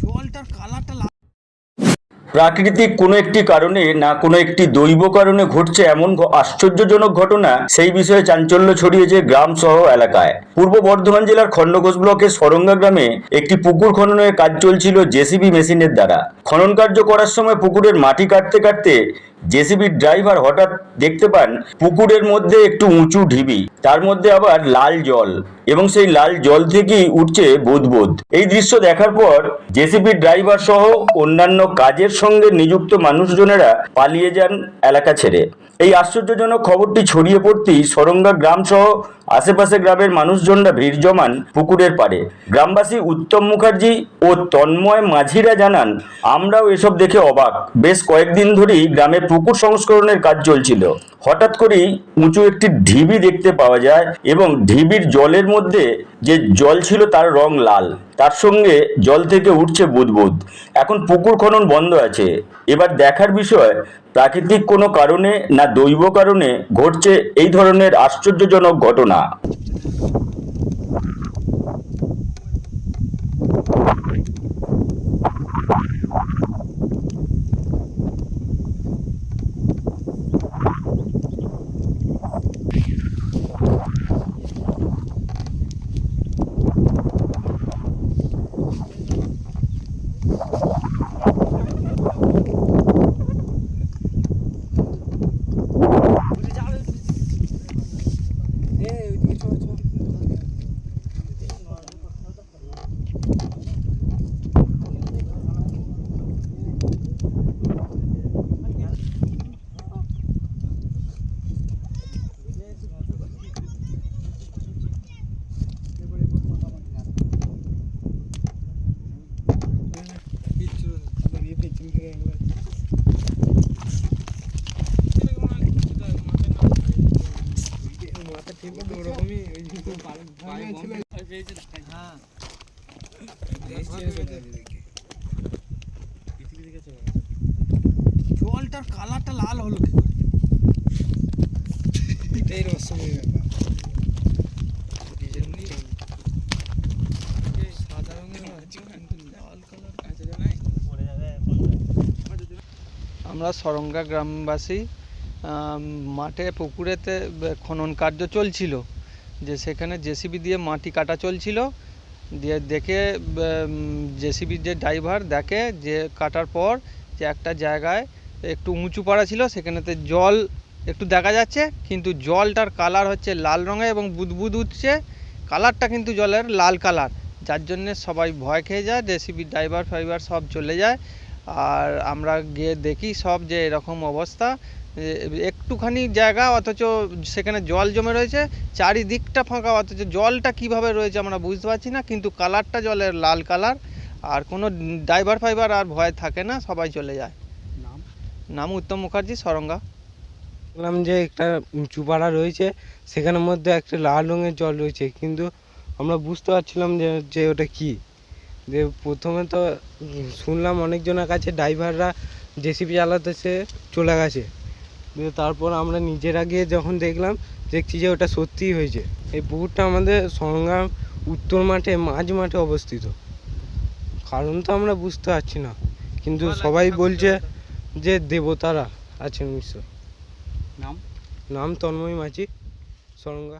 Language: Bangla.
জলটার কালারটা প্রাকৃতিক কোনো একটি কারণে না কোনো একটি দৈব কারণে ঘটছে এমন আশ্চর্যজনক ঘটনা, সেই বিষয়ে চাঞ্চল্য ছড়িয়েছে গ্রাম সহ এলাকায়। পূর্ব বর্ধমান জেলার খণ্ডঘোষ ব্লকের সরঙ্গা গ্রামে একটি পুকুর খননের কাজ চলছিল জেসিবি মেশিনের দ্বারা। খনন কার্য করার সময় পুকুরের মাটি কাটতে কাটতে জেসিবির ড্রাইভার হঠাৎ দেখতে পান পুকুরের মধ্যে একটু উঁচু ঢিবি, তার মধ্যে আবার লাল জল এবং সেই লাল জল থেকেই উঠছে বুদবুদ এই দৃশ্য দেখার পর জেসিবির ড্রাইভার সহ অন্যান্য কাজের সঙ্গে নিযুক্ত মানুষজনেরা পালিয়ে যান এলাকা ছেড়ে। এই আশ্চর্যজনক খবরটি ছড়িয়ে পড়তেই সরঙ্গা গ্রাম সহ আশেপাশে গ্রামের মানুষজনরা ভিড় জমান পুকুরের পাড়ে। গ্রামবাসী উত্তম মুখার্জি ও তন্ময় মাঝিরা জানান, আমরাও এসব দেখে অবাক। বেশ কয়েকদিন ধরেই গ্রামে পুকুর সংস্করণের কাজ চলছিল। হঠাৎ করেই উঁচু একটি ঢিবি দেখতে পাওয়া যায় এবং ঢিবির জলের মধ্যে যে জল ছিল তার রং লাল। তার সঙ্গে জল থেকে উঠছে বুদবুদ। এখন পুকুর খনন বন্ধ আছে। এবার দেখার বিষয় প্রাকৃতিক কোনো কারণে না দৈব কারণে ঘটছে এই ধরনের আশ্চর্যজনক ঘটনা। জলটার কালারটা লাল হলো কি করে? এটাই রহস্যময় ব্যাপার। সাদা রঙের লাল কালার কাঁচা জানাই আমরা সরঙ্গা গ্রামবাসী মাঠে পুকুরেতে খনন কার্য চলছিল। যে সেখানে জেসিবি দিয়ে মাটি কাটা চলছিল, দিয়ে দেখে জেসিবির যে ড্রাইভার দেখে যে কাটার পর যে একটা জায়গায় একটু উঁচু পাড়া ছিল, সেখানেতে জল একটু দেখা যাচ্ছে, কিন্তু জলটার কালার হচ্ছে লাল রঙের এবং বুদবুদ উঠছে। কালারটা কিন্তু জলের লাল কালার, যার জন্যে সবাই ভয় খেয়ে যায়, জেসিবি ড্রাইভার ফাইভার সব চলে যায়। আর আমরা গিয়ে দেখি সব যে এরকম অবস্থা। একটুখানি জায়গা অথচ সেখানে জল জমে রয়েছে চারিদিকটা ফাঁকা অথচ জলটা কীভাবে রয়েছে আমরা বুঝতে পারছি না কিন্তু কালারটা জলের লাল কালার। আর কোনো ড্রাইভার ফাইভার আর ভয় থাকে না সবাই চলে যায়। নাম? নাম উত্তম মুখার্জি সরঙ্গা। দেখলাম যে একটা উঁচু পাড়া রয়েছে সেখানের মধ্যে একটা লাল রঙের জল রয়েছে কিন্তু আমরা বুঝতে পারছিলাম যে যে ওটা কি। যে প্রথমে তো শুনলাম অনেকজনের কাছে ড্রাইভাররা জেসিবি চালাতে সে চলে গেছে। তারপর আমরা নিজেরা গিয়ে যখন দেখলাম দেখছি যে ওটা সত্যিই হয়েছে। এই পুকুরটা আমাদের সংগ্রাম উত্তর মাঠে মাঝ মাঠে অবস্থিত। কারণ তো আমরা বুঝতে পারছি না। কিন্তু সবাই বলছে যে দেবতারা আছেন নিশ্চয় নাম? নাম তন্ময় মাঝি সরঙ্গা